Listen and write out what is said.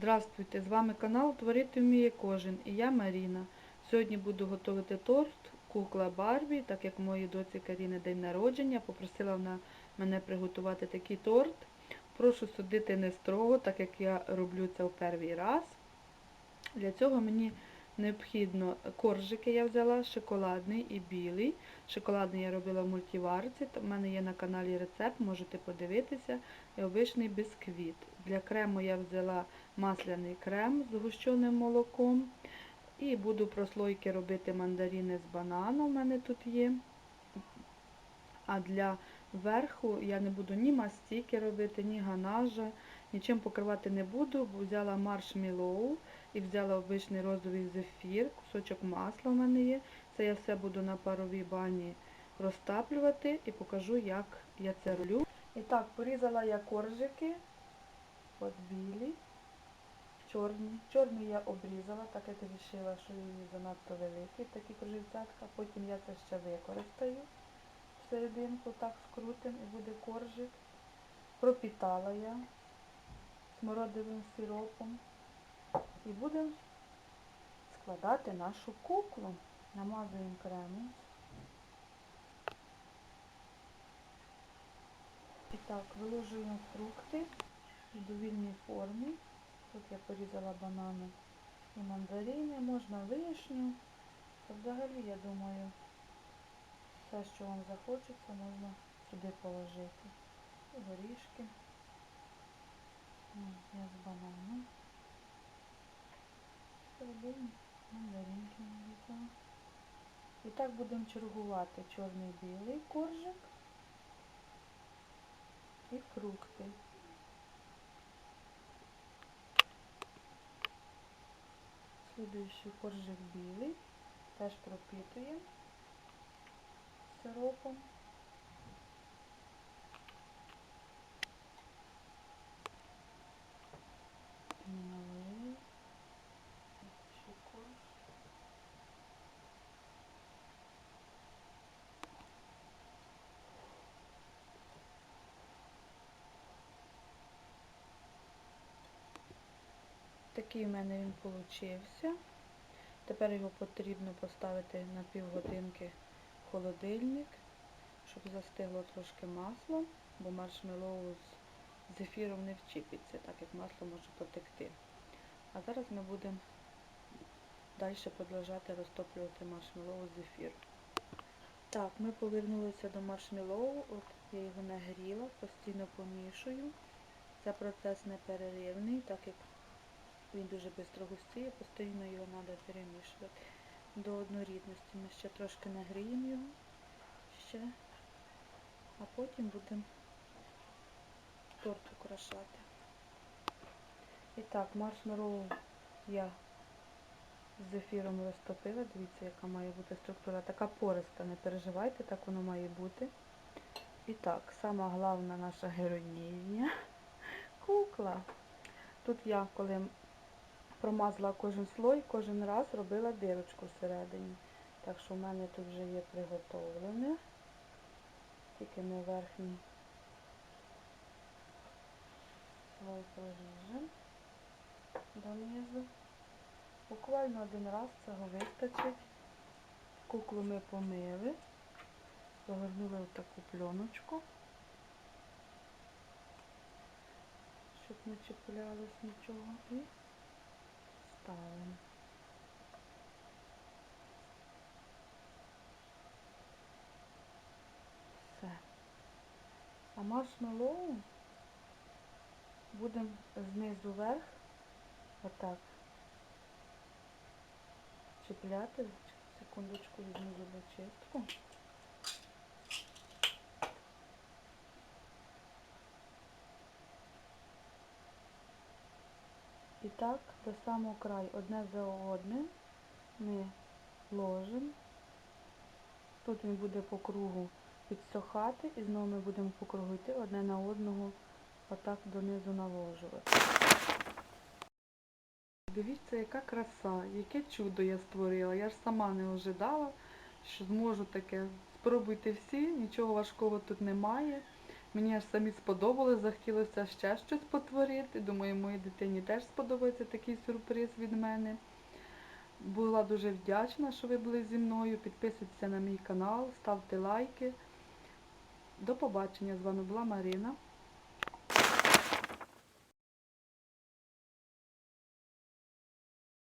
Здравствуйте, з вами канал Творити вміє кожен і я Маріна. Сьогодні буду готувати торт кукла Барбі, так як моїй доці Каріни день народження. Попросила вона мене приготувати такий торт. Прошу судити не строго, так як я роблю це в перший раз. Для цього мені необхідно коржики я взяла, шоколадний і білий. Шоколадний я робила в мультиварці, у мене є на каналі рецепт, можете подивитися. І обичний бісквіт. Для крему я взяла масляний крем з гущеним молоком. І буду прослойки робити мандарини з бананом, у мене тут є. А для верху я не буду ні мастики робити, ні ганажа, нічим покривати не буду, бо взяла маршмеллоу і взяла обичний розовий зефір, кусочок масла у мене є. Це я все буду на паровій бані розтаплювати і покажу, як я це роблю. І так, порізала я коржики, от білі, чорні. Чорний я обрізала, так як вирішила, що він занадто великий, такі кружівцятка. Потім я це ще використаю. Серединку так скрутим і буде коржик. Пропітала я смородивим сиропом. І будемо складати нашу куклу. Намазуємо кремом. І так, виложуємо фрукти в довільній формі. Тут я порізала банани і мандарини, можна вишню. Взагалі, я думаю, все, що вам захочеться, можна сюди положити. Горішки. Я з бананом. Середині мандаринки. І так будемо чергувати чорний білий коржик і фрукти. Слідуючий коржик білий. Теж пропитуємо сиропом. Такий в мене він получився. Тепер його потрібно поставити на півгодинки в холодильник, щоб застигло трошки масло, бо маршмеллоу з зефіром не вчіпиться, так як масло може потекти. А зараз ми будемо далі продовжувати розтоплювати маршмеллоу з зефіром. Так, ми повернулися до маршмеллоу, от я його нагріла, постійно помішую. Це процес непереривний, так як він дуже швидко густіє, постійно його треба перемішувати до однорідності. Ми ще трошки нагріємо його ще, а потім будемо торт украшати. І так, маршмеллоу я з зефіром розтопила. Дивіться, яка має бути структура. Така пориста, не переживайте, так воно має бути. І так, сама головна наша героїня кукла. Тут я, коли промазала кожен слой, кожен раз робила дирочку всередині. Так що в мене тут вже є приготовлене. Тільки ми верхній слой поріжемо донизу. Буквально один раз цього вистачить. Куклу ми помили, загорнули в таку пленочку, щоб не чіплялось нічого і ставимо. Все. А маршмеллоу будемо знизу вверх отак чіпляти. Секундочку візьму зубочистку. І так до самого краю одне за одним ми ложимо. Тут він буде по кругу підсохати і знову ми будемо по кругу йти одне на одного отак донизу наложувати. Дивіться, яка краса, яке чудо я створила. Я ж сама не ожидала, що зможу таке. Спробуйте всі, нічого важкого тут немає. Мені аж самі сподобалось, захотілося ще щось потворити. Думаю, моїй дитині теж сподобається такий сюрприз від мене. Була дуже вдячна, що ви були зі мною. Підписуйтеся на мій канал, ставте лайки. До побачення. З вами була Марина.